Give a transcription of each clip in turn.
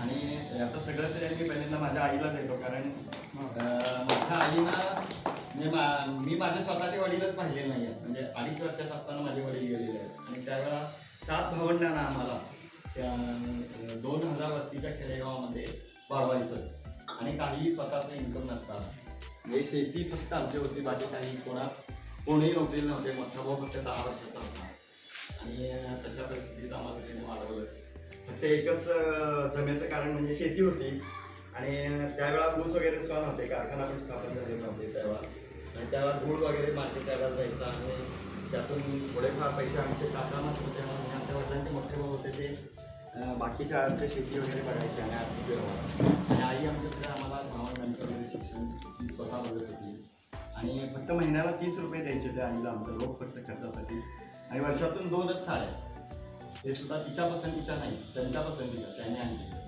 आणि याचं सगळं श्रेय मी पहिल्यांदा माझ्या आईला देतो कारण माझ्या आईनं म्हणजे मा- मी माझ्या स्वतःचे वडीलच पाहिले नाही आहेत म्हणजे अडीच वर्षात असताना माझे वडील गेलेले आहेत. आणि त्यावेळेला सात भावंडांना आम्हाला त्या दोन हजार वस्तीच्या खेडेगावामध्ये वाढवायचं आणि काहीही स्वतःचं इन्कम नसतात म्हणजे शेती फक्त आमची होती बाकी काही कोणा कोणीही नोकरी नव्हते मोठा भाऊ फक्त दहा वर्षाचा होता. ते एकच जमेचं कारण म्हणजे शेती होती. आणि त्यावेळा ऊस वगैरे सण होते कारखाना पण स्थापन झाले नव्हते त्यावेळा आणि त्यावेळा गुळ वगैरे मार्केट त्यावेळेला जायचा आणि त्यातून थोडेफार पैसे आमचे काका मात्र होते आणि आमच्या वडिलांचे मोठे भाऊ होते ते बाकीच्या आमच्या शेती वगैरे बघायचे आणि आर्थिक व्यवहार. आणि आई आमच्याकडे आम्हाला भावंडांचं वगैरे शिक्षण स्वतः बघत होती. आणि फक्त महिन्याला तीस रुपये द्यायचे त्या आईला आमचं रोख फक्त खर्चासाठी. आणि वर्षातून दोनच साड्या हे सुद्धा तिच्या पसंतीच्या नाही त्यांच्या पसंतीच्या त्यांनी आणले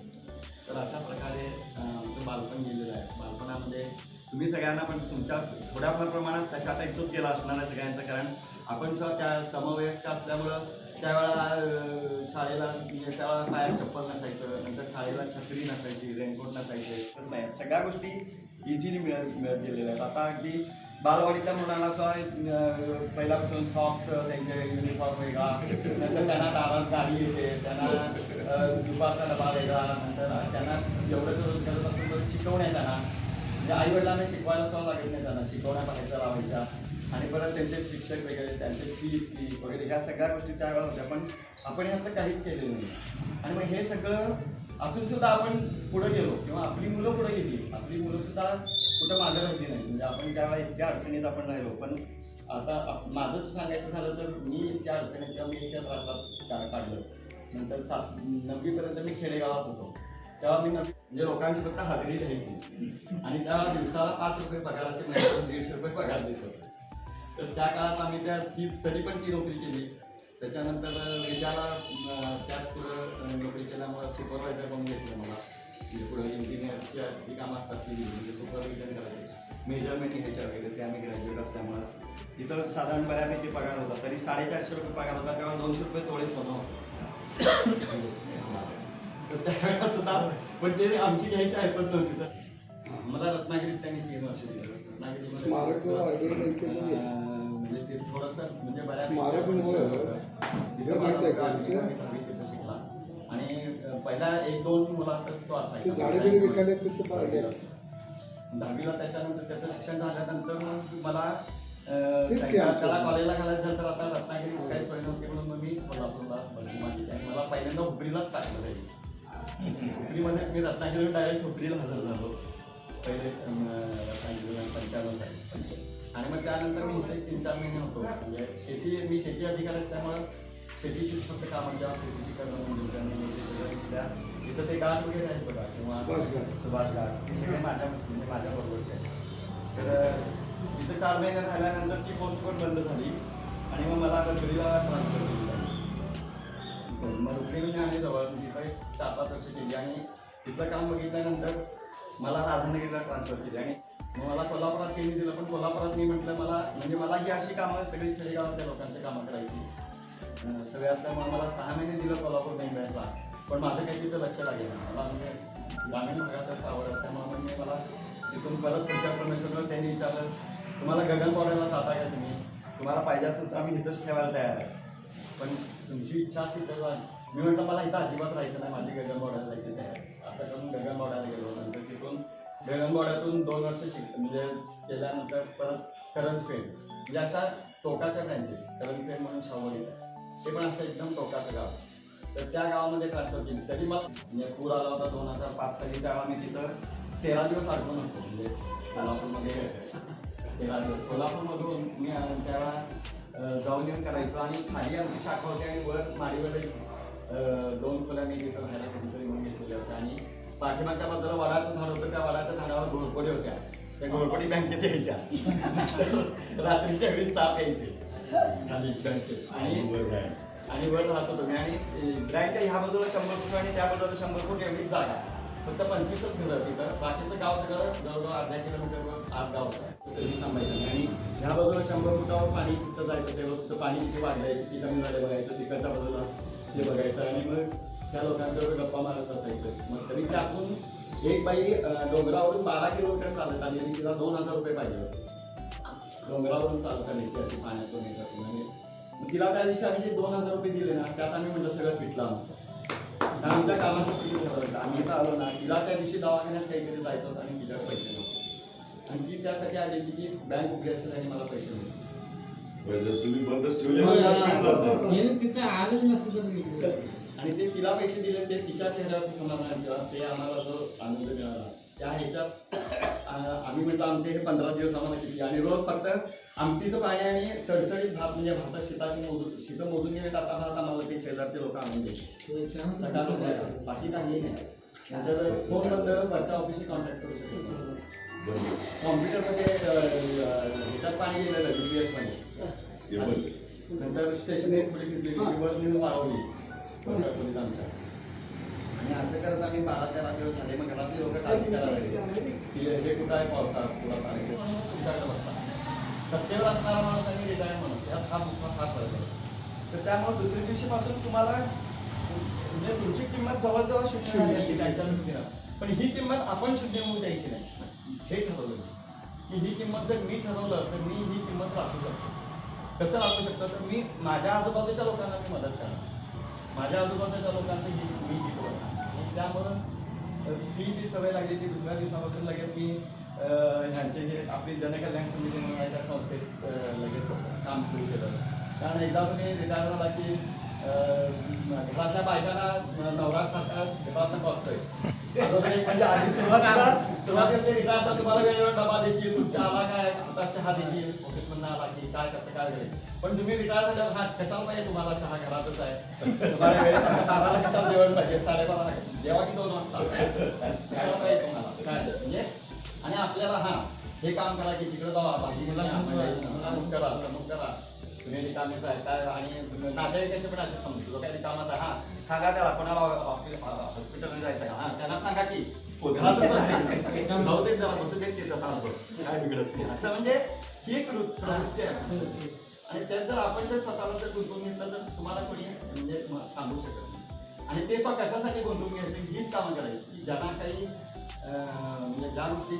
तर अशा प्रकारे आमचं बालपण गेलेलं आहे. बालपणामध्ये तुम्ही सगळ्यांना पण तुमच्या थोड्याफार प्रमाणात तशा टाईपचंच गेला असणार आहे सगळ्यांचं कारण आपण सुद्धा त्या समवयस्क असल्यामुळं त्यावेळेला शाळेला त्यावेळेला पायात चप्पल नसायचं नंतर शाळेला छत्री नसायची रेनकोट नसायचे नाही. सगळ्या गोष्टी इझिली मिळत मिळत गेलेल्या आहेत. आता अगदी बालवाडीतल्या मुलांना असं पहिल्यापासून सॉक्स त्यांचे युनिफॉर्म वेगळा. नंतर त्यांना दारात गाडी येते. त्यांना दुपारचा डबा वेगळा. नंतर त्यांना एवढं जर करत असेल तर शिकवण्या त्यांना. म्हणजे आई वडिलांना शिकवायला सुद्धा लागत नाही त्यांना. शिकवण्या बाहेरच्या लावायच्या. आणि परत त्यांचे शिक्षक वगैरे त्यांचे फी फी वगैरे ह्या सगळ्या गोष्टी त्यावेळेला होत्या. पण आपण ह्यात काहीच केलेलं नाही. आणि मग हे सगळं असून सुद्धा आपण पुढे गेलो किंवा आपली मुलं पुढे गेली आपली मुलं सुद्धा कुठं मागे राहिली नाही. म्हणजे आपण त्यावेळेला इतक्या अडचणीत आपण राहिलो. पण आता माझंच सांगायचं झालं तर मी इतक्या अडचणीत किंवा मी इतक्या त्रासात काढलं. नंतर सात नववीपर्यंत मी खेडेगावात होतो. तेव्हा मी नवी म्हणजे लोकांची फक्त हजेरी घ्यायची. आणि त्या दिवसाला पाच रुपये पगार असे मिळाले दीडशे रुपये पगार देत होते. तर त्या काळात आम्ही त्या ती तरी पण ती नोकरी केली. त्याच्यानंतर विद्याला त्याच पुढं नोकरी केल्यामुळं सुपरवायझर म्हणून घेतलं मला? म्हणजे पुढे इंजिनियरची जी कामं असतात ती. म्हणजे सुपरविजन करायचे. मेजरमेंट घ्यायच्या वगैरे ते आम्ही ग्रॅज्युएट असल्यामुळं. तिथं साधारण बऱ्यापैकी पगार होता. तरी साडेचारशे रुपये पगार होता तेव्हा दोनशे रुपये थोडे सोनं होतं. तर त्यावेळेला सुद्धा पण ते आमची घ्यायची ऐपत नव्हती. तर मला रत्नागिरीत त्यांनी तीन वर्ष दिलं. रत्नागिरीमध्ये म्हणजे ते थोडंसं म्हणजे दहावी तिथं शिकला. आणि पहिला एक दोन मुलांतच तो असायचा. दहावीला त्याच्यानंतर त्याचं शिक्षण झाल्यानंतर मग मला. त्याला कॉलेजला घालायचं झालं तर आता रत्नागिरीत काही सोय नव्हती म्हणून मग मी कोल्हापूरला बदली मारली आणि मला पहिल्यांदा हुपरीलाच टाकलं जाईल हुपरीमध्येच मी रत्नागिरी डायरेक्ट हुपरीला हजर झालो. पहिले अं, रत्नागिरीला पंच्याण्णव साली आणि मग त्यानंतर मी इथे तीन चार महिने होतो. म्हणजे शेती मी शेती अधिकारी असल्यामुळं शेतीचीच फक्त कामं जेव्हा शेतीची करणं म्हणजे आणि ते सगळं इथल्या इथं ते गाठ वगैरे आहेत बघा किंवा सुभाष घाट हे सगळे माझ्या म्हणजे माझ्या बरोबरचे आहेत. तर इथं चार महिने राहिल्यानंतर ती पोस्ट पण बंद झाली. आणि मग मला नोकरीला ट्रान्सफर केली पण मग रुक्मिणी आणि जवळ तिथं एक चार पाच वर्ष केली. आणि तिथलं काम बघितल्यानंतर मला राधानगरीला ट्रान्सफर केली. आणि मला कोल्हापुरात केली दिलं पण कोल्हापुरात मी म्हटलं मला म्हणजे मला ही अशी कामं सगळी खेडेगावातल्या लोकांची कामं करायची सगळे असल्यामुळे मला सहा महिने दिलं कोल्हापूर नाही बँकला पण माझं काही तिथं लक्ष लागेल मला म्हणजे ग्रामीण भागातच आवड असल्यामुळे म्हणजे मला तिथून परत पुढच्या परमेश्वरवर त्यांनी विचारलं तुम्हाला गगनबावड्याला जाता का तुम्ही? तुम्हाला पाहिजे असेल तर आम्ही इथंच ठेवायला तयार आहे. पण तुमची इच्छा असेल तर मी म्हटलं मला इथं अजिबात राहायचं नाही माझी गगनबावड्याला जायची तयार. आहे. असं करून गगनबावड्याला गेलो. नंतर तिथून गगनबावड्यातून दोन वर्ष शिक म्हणजे केल्यानंतर परत करंज पेंट म्हणजे अशा टोकाच्या ब्रँचेस करंज पेंट म्हणून शाहूवाडी ते पण असं एकदम टोकाचं गाव. तर त्या गावामध्ये ट्रान्सफर केली. तरी मग म्हणजे पूर आला होता दोन हजार पाच साली त्यावेळा मी तिथं तेरा दिवस अडकून होतो. म्हणजे कोल्हापूरमध्ये तेरा दिवस. कोल्हापूरमधून मी त्यावेळा जाऊन येऊन करायचो. आणि खाली आमची शाखा होती आणि वर माडीवर दोन खोल्या मी तिथं राहायला कुठेतरी म्हणून घेतलेल्या होत्या. आणि पाठीमागच्या बाजूला वडाचं झाड होतं त्या वडाच्या झाडावर घोरपडी होत्या. त्या घोरपडी बँकेत यायच्या. रात्रीच्या वेळी साप यायचे. आणि आणि वर राहत होतो मी. आणि बँकच्या ह्या बाजूला शंभर फूट आणि त्या बाजूला शंभर फूट एवढीच जागा. फक्त पंचवीसच घरं तिथं बाकीचं गाव सगळं जवळजवळ अर्ध्या किलोमीटरवर आत गाव होतं. थांबायचं आणि ह्या बाजूला शंभर फुटावर पाणी तिथं जायचं. तेव्हा तिथं पाणी किती वाढलंय. किती कमी झालं बघायचं. तिकडच्या बाजूला ते बघायचं. आणि मग त्या लोकांच्यावर गप्पा मारत असायचं मग तरी त्यातून एक बाई डोंगरावरून बारा किलोमीटर चालत आली आणि तिला दोन हजार रुपये पाहिजे होते. डोंगरावरून चालत आली ती अशी पाण्यातून येतात. मग तिला त्या दिवशी आम्ही जे दोन हजार रुपये दिले ना त्यात आम्ही म्हणलं सगळं पिटलं आमचं. आमच्या कामाचं किती ठरवलं आम्ही इथं आलो ना तिला त्या दिवशी दवाखान्यात काहीतरी जायचं होतं आणि तिच्याकडे पैसे नव्हते. आणि ती त्यासाठी आली की ती बँक उघडी असेल आणि मला पैसे मिळतील तुम्ही बंदच ठेवले तर हा. तिथे आलंच नसतं तर. आणि ते तिला पैसे दिले ते तिच्या चेहऱ्यावरचं समाधान किंवा ते आम्हाला जो आनंद मिळाला त्या ह्याच्यात आम्ही म्हटलं आमचे हे पंधरा दिवस आम्हाला किती आणि रोज फक्त आमटीचं पाणी आणि सडसडीत भात म्हणजे भातात शिताची मोजून शितं मोजून गेले असा भात आम्हाला ते शेजारचे लोक आणून. सकाळ संध्याकाळ. बाकी काही नाही नंतर फोन बंद वरच्या ऑफिसशी कॉन्टॅक्ट करू शकतो. कॉम्प्युटरमध्ये ह्याच्यात पाणी गेलेलं यू पी हे बंद. नंतर स्टेशन एक खोली घेतली वाढवली आणि असं करत आम्ही बारा तेरा दिवस झाले मग घरातली लोक काळजी करायला लागली. की हे कुठं आहे पावसात तुला पाणी तुमच्याकडे बघता. सत्तेवर असणारा माणूस आणि रिटायर माणूस यात हा मोठा फार फरक आहे. तर त्यामुळे दुसऱ्या दिवशीपासून तुम्हाला म्हणजे तुमची किंमत जवळजवळ शून्य झाली असते. त्यांच्या दृष्टीनं पण ही किंमत आपण शून्य होऊ द्यायची नाही. हे ठरवलं. की ही किंमत जर मी ठरवलं तर मी ही किंमत राखू शकतो. कसं राखू शकतो? तर मी माझ्या आजूबाजूच्या लोकांना मी मदत करणार. माझ्या आजूबाजूच्या लोकांचं हित मी हित आणि त्यामुळं ती जी सवय लागली ती दुसऱ्या दिवसापासून लगेच मी ह्यांचे हे आपली जनकल्याण समिती म्हणून आहे त्या संस्थेत लगेच काम सुरू केलं. कारण एकदा तुम्ही रिटायर झाला की घरातल्या बायकांना नवरासारखा घरातनं बसतोय. म्हणजे आधी सुरुवातीला सुरुवातीला ते रिटायर असतात तुम्हाला वेळेवर डबा देखील तुमच्या आला काय? आता चहा देखील ऑफिस मधनं आला की काय कसं काय पण तुम्ही रिटायर झाल्यावर हा कशाला पाहिजे तुम्हाला चहा घरातच आहे? तुम्हाला बाराला कशाला जेवण पाहिजे? साडेबारा जेव्हा की दोन वाजता. कशाला पाहिजे तुम्हाला? काय? म्हणजे? आणि आपल्याला हा हे काम करा की तिकडे जावा बाकी मुलांना करा करा. रिकामेच आहे काय आणि नातेवाईकांचे पण असे समजतो काय रिकामाच आहे. हा सांगा त्याला कोणाला हॉस्पिटलमध्ये जायचं हा त्यांना सांगा की घरातच बसते. जाऊ देत जरा बसू देत तिथं तासभर. काय बिघडत नाही. असं म्हणजे ही एक वृत्त- प्रवृत्ती आहे. आणि त्यात जर आपण जर स्वतःला जर गुंतवून घेतलं तर तुम्हाला कोणी म्हणजे सांगू शकत नाही. आणि ते स्वतः कशासाठी गुंतवून घ्यायचे? हीच कामं करायची. की ज्यांना काही म्हणजे ज्या गोष्टी.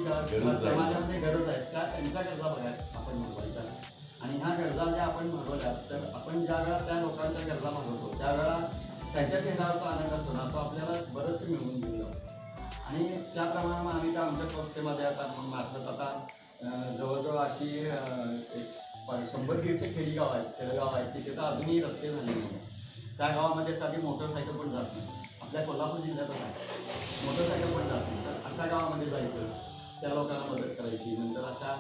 समाजामध्ये गरज आहे त्या त्यांच्या गरजा बघाय आपण भागवायच्या आपण भागवल्या तर आपण ज्या वेळा त्या लोकांच्या गरजा मागवतो त्यावेळेला त्यांच्या चेहऱ्यावरचा आनंद असतो ना तो आपल्याला बरंच मिळवून घेऊन आणि त्याप्रमाणे प्रमाणात आम्ही त्या आमच्या संस्थेमध्ये आता मग मार्फत आता जवळजवळ अशी एक शंभर दीडशे खेडीगाव आहेत. खेडेगाव आहेत तिथे तर अजूनही रस्ते झाले नाही त्या गावामध्ये साधी मोटरसायकल पण जात नाही. आपल्या कोल्हापूर जिल्ह्यातच आहे. मोटरसायकल पण जात नाही. तर अशा गावामध्ये जायचं त्या लोकांना मदत करायची. नंतर अशा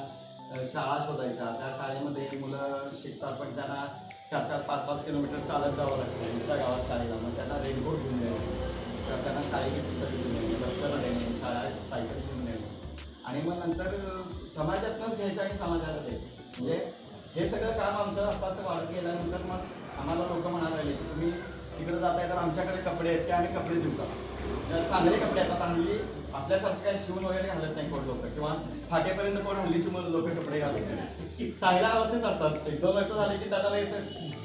शाळा शोधायच्या. त्या शाळेमध्ये मुलं शिकतात पण त्यांना चार चार पाच पाच किलोमीटर चालत जावं लागतं दुसऱ्या गावात शाळेला. मग त्यांना रेनकोट घेऊन द्यायचे. तर त्यांना शाळेची पुस्तकं घेऊन द्यायची दप्तर देणे शाळा सायकल घेऊन देणे आणि मग नंतर समाजातनंच घ्यायचं आणि समाजाला द्यायचं. म्हणजे हे सगळं काम आमचं असं असं वाढत गेल्यानंतर मग आम्हाला लोक म्हणायला लागले की तुम्ही तिकडे जाताय तर आमच्याकडे कपडे आहेत ते आम्ही कपडे देऊ का चांगले कपडे आहेत आता आपल्यासारखं काही शिवून वगैरे घालत नाही कोण लोक. किंवा फाटेपर्यंत कोण हल्लीची मुलं लोक कपडे घालत नाही. चांगल्या अवस्थेत असतात. एक दोन वर्ष झाले की त्याला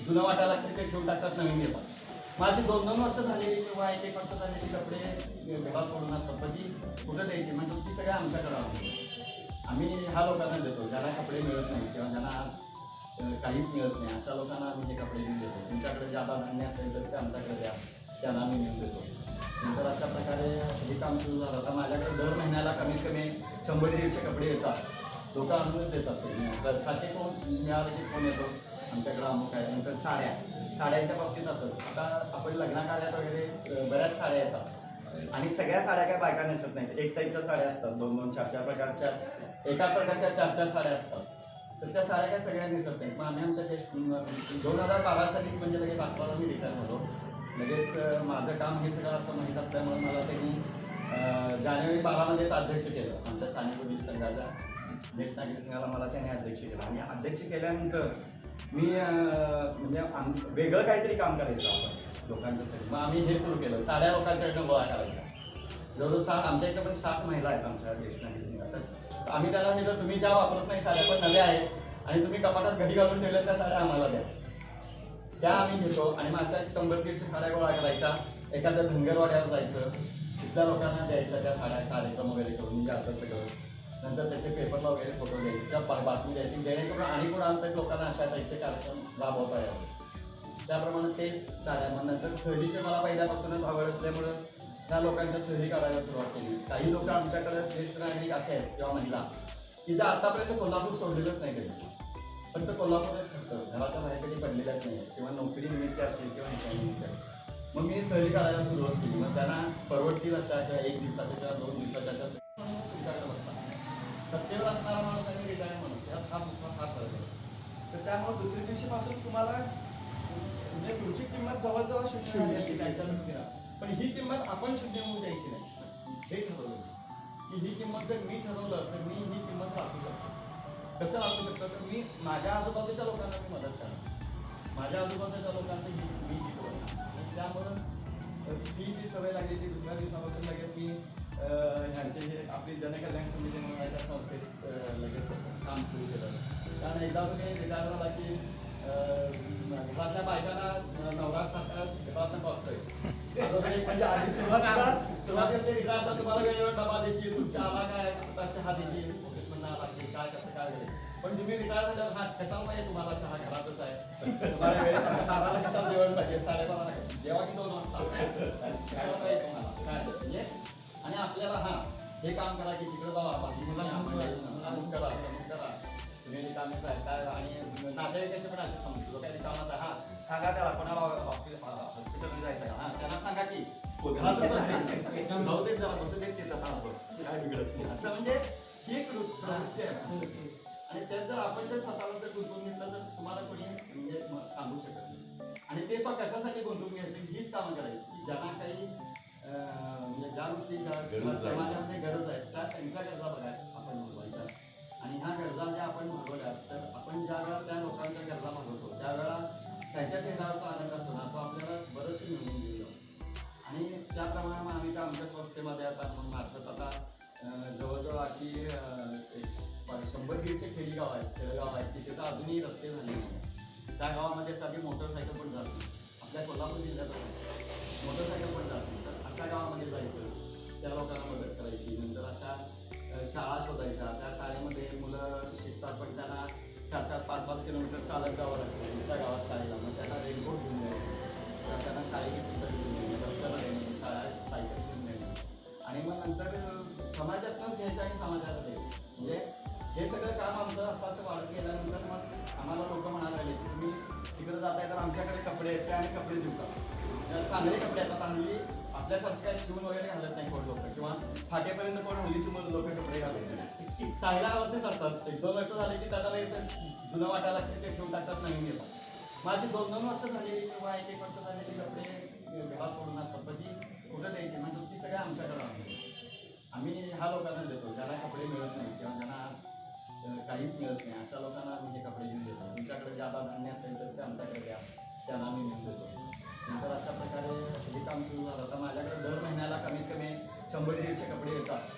जुनं वाटायला लागते ते ठेवून टाकतात नवीन घेतात माझे दोन दोन वर्ष झाली किंवा एक एक वर्ष झाली की कपडे घरात पडून असतात. पण ती कुठं द्यायची? म्हणजे ती सगळ्या आमच्याकडे आहोत आम्ही ह्या लोकांना देतो. ज्यांना कपडे मिळत नाही किंवा ज्यांना आज काहीच मिळत नाही अशा लोकांना आम्ही हे कपडे घेऊन देतो. तुमच्याकडे ज्यादा धान्य असेल तर ते आमच्याकडे द्या. त्यांना आम्ही नेऊन देतो. नंतर अशा प्रकारे हे काम सुरू झालं. आता माझ्याकडे दर महिन्याला कमीत कमी शंभर दीडशे कपडे येतात. लोक आणूनच देतात साचे कोण मिळाले की फोन येतो. आमच्याकडं अमुक आहे नंतर साड्या. साड्यांच्या बाबतीत असंच. आता आपण लग्नाकार्यात वगैरे बऱ्याच साड्या येतात. आणि सगळ्या साड्या काय बायका नेसत नाहीत. एक टाईपच्या साड्या असतात. दोन दोन चार चार प्रकारच्या एका प्रकारच्या चार चार साड्या असतात. तर त्या साड्या काय सगळ्या दिसत नाहीत. मग आम्ही आमच्या दोन हजार बारा साली म्हणजे लगेच आठवाला मी रिटायर झालो. लगेच माझं काम हे सगळं असं माहीत असल्यामुळे मला त्यांनी जानेवारी बारामध्येच अध्यक्ष केलं. आमच्या सानेपुरी संघाच्या ज्येष्ठ नागरिक संघाला मला त्याने अध्यक्ष केलं. आणि अध्यक्ष केल्यानंतर मी म्हणजे आम- वेगळं काहीतरी काम करायचं आपण लोकांच्यासाठी मग आम्ही हे सुरू केलं. साड्या लोकांच्याकडनं गोळा करायच्या. जवळजवळ साठ आमच्या इथं पण सात महिला आहेत आमच्या ज्येष्ठ नागरिक संघात. तर आम्ही त्याला दिलं तुम्ही ज्या वापरत नाही साड्या पण नव्या आहेत आणि तुम्ही कपाटात घडी घालून ठेवल्या त्या साड्या आम्हाला द्या. त्या आम्ही घेतो आणि मग अशा एक शंभर दीडशे साड्या गोळा करायच्या. एखाद्या धनगरवाड्यावर जायचं. तिथल्या लोकांना द्यायच्या त्या साड्या कार्यक्रम वगैरे करून म्हणजे असं सगळं. नंतर त्याचे पेपरला वगैरे फोटो द्यायचे. त्या बातमी द्यायची. जेणेकरून आणि कोण आणतात लोकांना अशा टाईपचे कार्यक्रम राबवता यावे. त्याप्रमाणे तेच साड्या. मग नंतर सहलीचे मला पहिल्यापासूनच आवड असल्यामुळं त्या लोकांच्या सहली काढायला सुरुवात केली. काही लोक आमच्याकडे ज्येष्ठ नागरिक असे आहेत किंवा महिला की जे आतापर्यंत कोल्हापूर सोडलेलंच नाही कधी. फक्त कोल्हापूरच फक्त घराच्या बाहेर कधी पडलेल्याच नाही. किंवा नोकरी निमित्त असेल किंवा ह्याच्या निमित्त. मग मी सहली काढायला सुरुवात केली. मग त्यांना परवडतील अशा किंवा एक दिवसाच्या किंवा दोन दिवसाच्या अशा तुमच्याकडे बघतात. सत्तेवर असणारा माणूस आणि रिटायर माणूस यात हा मोठा फार फरक आहे. तर त्यामुळे दुसऱ्या दिवशीपासून तुम्हाला म्हणजे तुमची किंमत जवळजवळ शून्य झाली असते त्यांच्या दृष्टीनं पण ही किंमत आपण शून्य होऊ द्यायची नाही. हे ठरवलं. की ही किंमत जर मी ठरवलं तर मी ही किंमत राखू शकतो. कसं वापरू शकतो? तर मी माझ्या आजूबाजूच्या लोकांना मी मदत करणार. माझ्या आजूबाजूच्या लोकांचं मी शिकवणार त्यामुळं ती जी सवय लागली ती दुसऱ्या दिवसापासून लगेच मी ह्यांचे जे आपली जनकल्याण समिती म्हणून आहे त्या संस्थेत लगेच काम सुरू केलं. कारण एकदा तुम्ही विचार झाला की घरातल्या बायकांना नवरा सारखा घरातनं बसतोय म्हणजे आधी सुरुवात सुरुवातीला ते रिटायर असतात तुम्हाला वेळेवर डबा देखील तुमच्या आला काय आता चहा देखील काय कसं काय पण तुम्ही रिटायर झाल्यावर हा कशाला तुम्हाला चहा घरातच आहे? तुम्हाला वेळेत बाराला कशाला जेवण पाहिजे? साडेबाराला काय? जेव्हा की दोन वाजता. कशाला पाहिजे तुम्हाला? काय? म्हणजे आणि आपल्याला हा हे काम करा की तिकडे जावा मुलांना अमुक करा तमुक करा. तुम्ही रिकामेच आहे काय? आणि नातेवाईकांचे पण असे समजतो जो काही रिकामाच हा सांगा त्याला कोणाला हॉस्पिटलमध्ये जायचं आहे हा त्यांना सांगा की घरातच बसले बहुतेक जरा बसू देत तिथं तासभर काय बिघडत नाही. असं म्हणजे ही आहे. आणि त्यात जर आपण जर स्वतःला जर गुंतवून घेतलं तर तुम्हाला कोणी म्हणजे सांगू शकत नाही. आणि ते स्वतः कशासाठी गुंतवून घ्यायचे? हीच कामं करायची. की ज्यांना काही म्हणजे ज्या गोष्टी ज्या. समाजामध्ये गरज आहे त्या त्यांच्या गरजा बघाय आपण भागवायच्या. आणि ह्या गरजा ज्या आपण भागवल्या तर आपण ज्या वेळा त्या लोकांच्या गरजा भागवतो त्यावेळेला त्यांच्या चेहऱ्यावरचा आनंद असतो. ना तो आपल्याला बरंचशी मिळून गेलो आणि त्याप्रमाणे मग आम्ही त्या आमच्या संस्थेमध्ये आता मार्फत आता जवळजवळ अशी एक शंभर दीडशे खेडेगाव आहेत खेडेगाव आहेत की तिथं अजूनही रस्ते झाले नाही त्या गावामध्ये साधी मोटरसायकल पण जात नाही. आपल्या कोल्हापूर जिल्ह्यात मोटरसायकल पण जात नाही. तर अशा गावामध्ये जायचं त्या लोकांना मदत करायची नंतर अशा शाळा शोधायच्या. त्या शाळेमध्ये मुलं शिकतात पण त्यांना चार चार पाच पाच किलोमीटर चालत जावं लागतं. दुसऱ्या गावात शाळेला मग त्यांना रेनकोट घेऊन द्यायचं त्यांना शाळेची पुस्तक घेऊन द्यायची दप्तरं देणे शाळा सायकल घेऊन देणे आणि मग नंतर समाजातनंच घ्यायचं आणि समाजाला द्यायचं. म्हणजे हे सगळं काम आमचं असं असं वाढत गेल्यानंतर मग आम्हाला लोक म्हणायला लागले की तुम्ही तिकडे जाताय तर आमच्याकडे कपडे आहेत ते आम्ही कपडे देऊ म्हणजे चांगले कपडे येतात हल्ली आपल्यासारखं काही शिवून वगैरे घालत नाही कोण लोक. किंवा फाटेपर्यंत कोण मुलीची मुलं लोक कपडे घालत नाही. चांगल्या अवस्थेत असतात. एक दोन वर्ष झाले की त्याला येतं जुनं वाटायला लागते ते ठेवून टाकतात नवीन घेतात मग अशी दोन दोन वर्ष झाली किंवा एक एक वर्ष झाले की कपडे घरात पडून असतात. पण ती कुठं द्यायची? म्हणजे ती सगळ्या आमच्याकडे आहे आम्ही ह्या लोकांना देतो. ज्यांना कपडे मिळत नाही किंवा ज्यांना आज काहीच मिळत नाही अशा लोकांना आम्ही हे कपडे घेऊन देतो. तुमच्याकडे ज्यादा धान्य असेल तर ते आमच्याकडे द्या. त्यांना आम्ही घेऊन देतो. नंतर अशा प्रकारे हे काम सुरू झालं. तर माझ्याकडे दर महिन्याला कमीत कमी शंभर दीडशे कपडे येतात.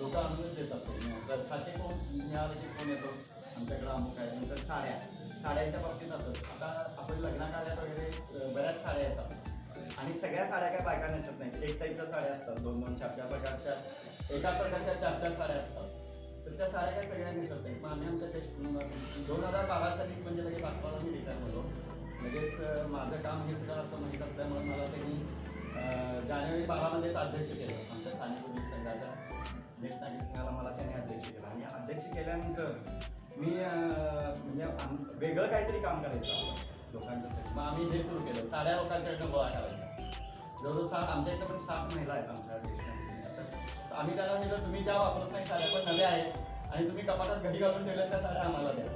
लोक आणूनच देतात. साठी कोण मिळालं की कोण येतो? आमच्याकडे अमुक आहे नंतर साड्या. साड्यांच्या बाबतीत असंच आता आपण लग्नाकार्यात वगैरे बऱ्याच साड्या येतात. आणि सगळ्या साड्या काय बायका नेसत नाहीत. एक टाईपच्या साड्या असतात दोन दोन चार चार प्रकारच्या. एका प्रकारच्या चार चार साड्या असतात. तर त्या साड्या काय सगळ्या नेसत नाहीत. मग आम्ही आमच्या दोन हजार बारा साली म्हणजे लगेच आठवडा मी रिटायर होतो लगेच माझं काम हे सगळं असं माहीत असल्यामुळे मला त्यांनी जानेवारी बारामध्येच अध्यक्ष केलं. आमच्या स्थानिक पोलीस संघाच्या ज्येष्ठ नागरिक संघाला मला त्यांनी अध्यक्ष केलं. आणि अध्यक्ष केल्यानंतर मी म्हणजे वेगळं काहीतरी काम करायचं. लोकांच्यासाठी मग आम्ही हे सुरू केलं. साड्या लोकांच्याकडनं गोळा करायच्या. जवळजवळ साठ आमच्या इथं पण साठ महिला आहेत आमच्या देशामध्ये आम्ही त्यांना सांगितलं तुम्ही ज्या वापरत नाही साड्या पण नव्या आहेत. आणि तुम्ही कपाटात घडी घालून ठेवल्या त्या साड्या आम्हाला द्या.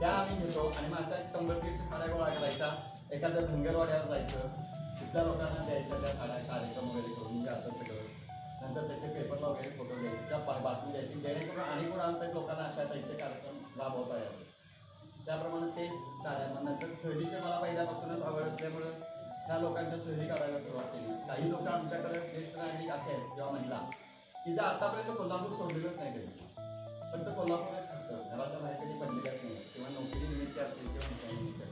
त्या आम्ही घेतो आणि मग अशा एक शंभर दीडशे साड्या गोळा करायच्या. एखाद्या धनगरवाड्यावर जायचं. तिथल्या लोकांना द्यायच्या त्या साड्या कार्यक्रम वगैरे करून म्हणजे असं सगळं. नंतर त्याचे पेपरला वगैरे फोटो द्यायचे. त्या बातमी द्यायची. जेणेकरून आणि कोणाला लोकांना अशा टाईपचे कार्यक्रम राबवता यावे. त्याप्रमाणे तेच साड्या मग नंतर सहलीचे मला पहिल्यापासूनच आवड असल्यामुळं त्या लोकांच्या सहली काढायला सुरुवात केली. काही लोक आमच्याकडे ज्येष्ठ नागरिक असे आहेत किंवा महिला की जे आतापर्यंत कोल्हापूर सोडलेलंच नाही कधी फक्त कोल्हापूरच फक्त. घराच्या बाहेर कधी पडलेल्याच नाही. किंवा नोकरी निमित्त असेल किंवा ह्याच्या निमित्त.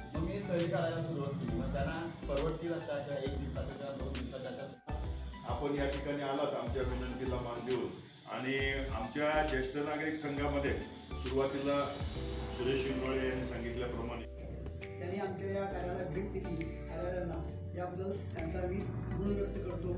मग मग मी सहली काढायला सुरुवात केली. मग त्यांना परवडतील अशा किंवा एक दिवसाच्या किंवा दोन दिवसाच्या अशा आपण या ठिकाणी आलात आमच्या विनंतीला मान देऊन. आणि आमच्या ज्येष्ठ नागरिक संघामध्ये सुरुवातीला सुरेश शिंगोळे यांनी सांगितल्याप्रमाणे. त्यांनी आमच्या या कार्यालयात भेट दिली. कार्यालयाला याबद्दल त्यांचा मी गुण व्यक्त करतो.